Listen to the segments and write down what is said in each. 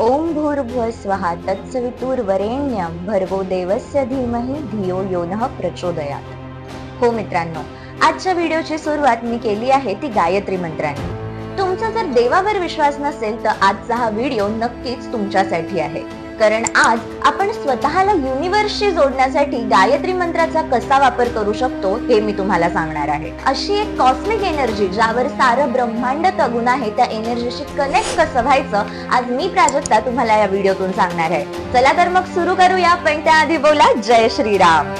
ओम भूर्भुव स्वहा तत्सवितुर्वरेण्यं भर्गो देवस्य धीमहि धियो यो नः प्रचोदयात। हो मित्रांनो आजच्या व्हिडिओची सुरुवात मी केली आहे ती गायत्री मंत्राने. तुमचा जर देवावर विश्वास नसेल तर आजचा हा व्हिडिओ नक्कीच तुमच्यासाठी आहे. कारण आज आपण स्वतःला युनिव्हर्सशी जोडण्यासाठी गायत्री मंत्राचा कसा वापर करू शकतो हे मी तुम्हाला सांगणार आहे. अशी एक कॉस्मिक एनर्जी ज्यावर सारं ब्रह्मांड तगून आहे त्या एनर्जीशी कनेक्ट कसं व्हायचं आज मी प्राजक्ता तुम्हाला या व्हिडिओतून सांगणार आहे. चला तर मग सुरू करूया पण त्याआधी बोला जय श्रीराम.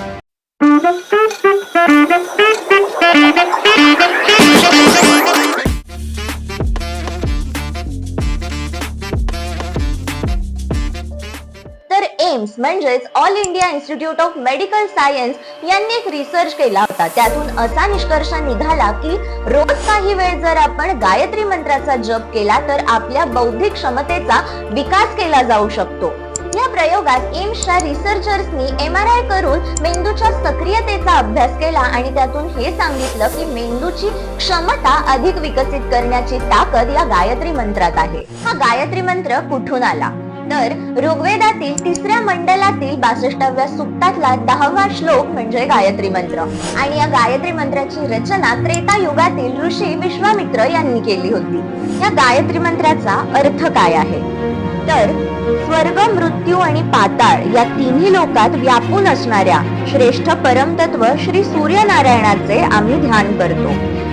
म्हणजेच All India Institute of Medical Science यांनी एक रिसर्च केला होता. त्यातून असा निष्कर्ष निघाला की रोज काही वेळ जर आपण गायत्री मंत्राचा जप केला तर आपल्या बौद्धिक क्षमतेचा विकास केला जाऊ शकतो. या प्रयोगात एम्सच्या रिसर्चर्सनी एम आर आय करून मेंदूच्या सक्रियतेचा अभ्यास केला आणि त्यातून हे सांगितलं की मेंदूची क्षमता अधिक विकसित करण्याची ताकद या गायत्री मंत्रात आहे. हा गायत्री मंत्र कुठून आला? तर ऋग्वेदातील तिसऱ्या मंडलातील बासष्टाव्या सुक्तातला दहावा श्लोक म्हणजे गायत्री मंत्र. आणि या गायत्री मंत्राची रचना त्रेता युगातील ऋषी विश्वामित्र यांनी केली होती. या गायत्री मंत्राचा अर्थ काय आहे? तर स्वर्ग मृत्यू आणि पाताळ या तिन्ही लोकात व्यापून असणाऱ्या श्रेष्ठ परमतत्व श्री सूर्यनारायणाचे आम्ही ध्यान करतो.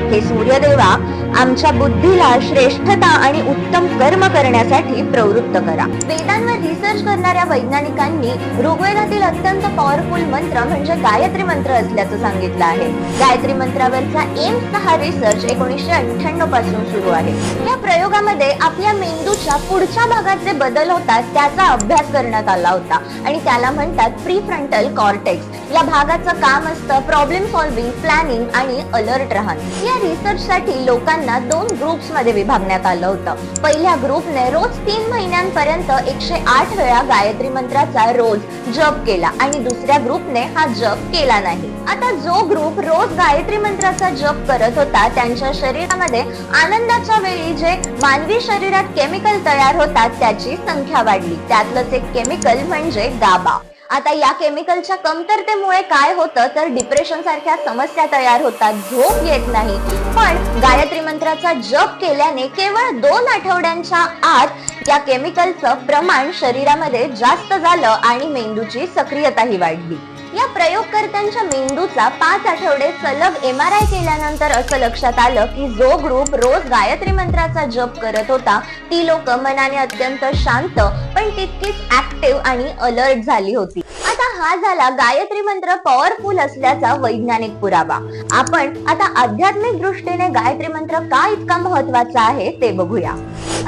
हे सूर्यदेवा आमच्या बुद्धीला श्रेष्ठता आणि उत्तम कर्म करण्यासाठी प्रवृत्त करा. वेदांवर रिसर्च करणाऱ्या वैज्ञानिकांनी ऋग्वेदातील अत्यंत पॉवरफुल मंत्र म्हणजे गायत्री मंत्र असल्याचं सांगितलं आहे. गायत्री मंत्रावरचा एम्सचा हा रिसर्च एकोणीसशे अठ्ठ्याण्णवपासून सुरू आहे. या प्रयोगामध्ये आपल्या मेंदूच्या पुढच्या भागात जे बदल होतात त्याचा अभ्यास करण्यात आला होता. आणि त्याला म्हणतात प्री फ्रंटल कॉर्टेक्स या भागाचं काम असतं प्रॉब्लेम सॉल्विंग प्लॅनिंग आणि अलर्ट राहणं. या रिसर्चसाठी लोकांनी लोकांना दोन ग्रुप्समध्ये विभागण्यात आलं होतं. पहिल्या ग्रुपने रोज तीन महिन्यांपर्यंत एकशे आठ वेळा गायत्री मंत्राचा रोज जप केला आणि दुसऱ्या ग्रुपने हा जप केला नाही. आता जो ग्रुप रोज गायत्री मंत्राचा जप करत होता त्यांच्या शरीरामध्ये आनंदाच्या वेळी जे मानवी शरीरात केमिकल तयार होतात त्याची संख्या वाढली. त्यातलंच एक केमिकल म्हणजे गाबा आता या केमिकलच्या कमतरतेमुळे काय होतं? तर डिप्रेशन सारख्या समस्या तयार होतात. झोप येत नाही. पण गायत्री मंत्राचा जप केल्याने केवळ दोन आठवड्यांच्या आत या केमिकलचं प्रमाण शरीरामध्ये जास्त झालं आणि मेंदूची सक्रियताही वाढली. या प्रयोगकर्त्यांच्या मेंदूचा पाच आठवडे सलग एम आर आय केल्यानंतर असं लक्षात आलं की जो ग्रुप रोज गायत्री मंत्राचा जप करत होता ती लोक मनाने अत्यंत शांत पण तितकीच ऍक्टिव्ह आणि अलर्ट झाली होती. आता हा झाला गायत्री मंत्र पॉवरफुल असल्याचा वैज्ञानिक पुरावा. आपण आता आध्यात्मिक दृष्टीने गायत्री मंत्र का इतका महत्त्वाचा आहे ते बघूया.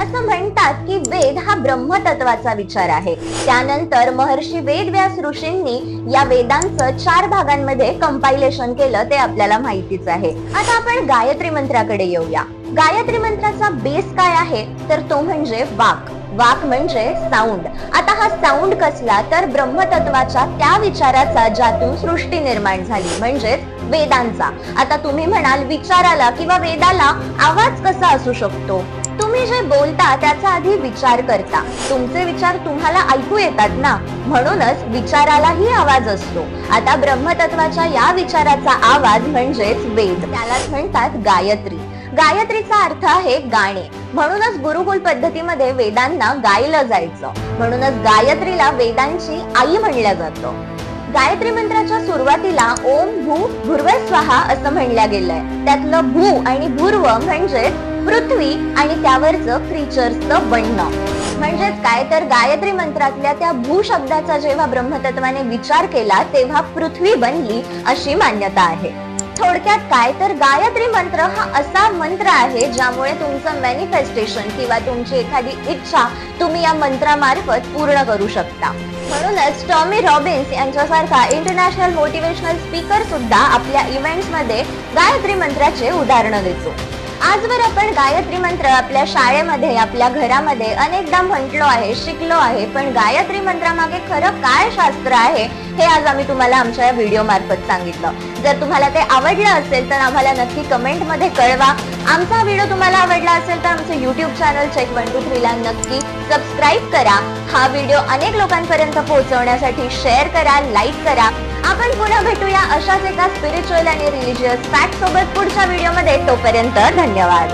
असं म्हणतात की वेद हा ब्रह्मतत्वाचा विचार आहे. त्यानंतर महर्षी वेदव्यास ऋषींनी या वेदांचं चार भागांमध्ये कंपायलेशन केलं ते आपल्याला माहितीच आहे. आता आपण गायत्री मंत्राकडे येऊया. गायत्री मंत्राचा बेस काय आहे? तर तो म्हणजे वाक. वाक म्हणजे साऊंड आता हा साऊंड कसला तर ब्रह्मतत्वाच्या त्या विचाराचा ज्यातून सृष्टी निर्माण झाली म्हणजेच वेदांचा. आता तुम्ही म्हणाल विचाराला किंवा वेदाला आवाज कसा असू शकतो? तुम्ही जे बोलता त्याचा आधी विचार करता. तुमचे विचार तुम्हाला ऐकू येतात ना? म्हणूनच विचारालाही आवाज असतो. आता ब्रह्मतत्वाच्या या विचाराचा आवाज म्हणजेच वेद. त्यालाच म्हणतात गायत्री. गायत्रीचा अर्थ आहे गाणे. म्हणूनच गुरुकुल पद्धतीमध्ये वेदांना गायलं जायचं. म्हणूनच गायत्रीला वेदांची आई म्हणलं जातं. गायत्री मंत्राच्या सुरुवातीला ओम भू भूर्व स्वाहा असं म्हणलं गेलंय. त्यातलं भू आणि भूर्व म्हणजे पृथ्वी आणि त्यावरचं क्रीचर्सचं बनणं म्हणजेच काय तर गायत्री मंत्रातल्या त्या भू शब्दाचा जेव्हा ब्रह्मतत्वाने विचार केला तेव्हा पृथ्वी बनली अशी मान्यता आहे. थोडक्यात काय? तर गायत्री मंत्र हा असा मंत्र आहे ज्यामुळे तुमचं मॅनिफेस्टेशन किंवा तुमची एखादी इच्छा तुम्ही या मंत्रामार्फत पूर्ण करू शकता. म्हणूनच टॉमी रॉबिन्स यांच्यासारखा इंटरनॅशनल मोटिवेशनल स्पीकर सुद्धा आपल्या इव्हेंट्समध्ये गायत्री मंत्राचे उदाहरण देतो. आजवर आपण गायत्री मंत्र आपल्या शाळेमध्ये आपल्या घरामध्ये अनेकदा म्हटलो आहे शिकलो आहे पण गायत्री मंत्रामागे खरं काय शास्त्र आहे हे आज आम्ही तुम्हाला आमच्या या व्हिडिओ मार्फत सांगितलं. जर तुम्हाला ते आवडलं असेल तर आम्हाला नक्की कमेंटमध्ये कळवा. आमचा व्हिडिओ तुम्हाला आवडला असेल तर आमचं YouTube channel check one two थ्रीला नक्की सबस्क्राईब करा. हा व्हिडिओ अनेक लोकांपर्यंत पोहोचवण्यासाठी शेअर करा लाईक करा. आपण पुन्हा भेटूया अशाच एका स्पिरिच्युअल आणि रिलिजियस फॅक्ट सोबत पुढच्या व्हिडिओमध्ये. तोपर्यंत धन्यवाद.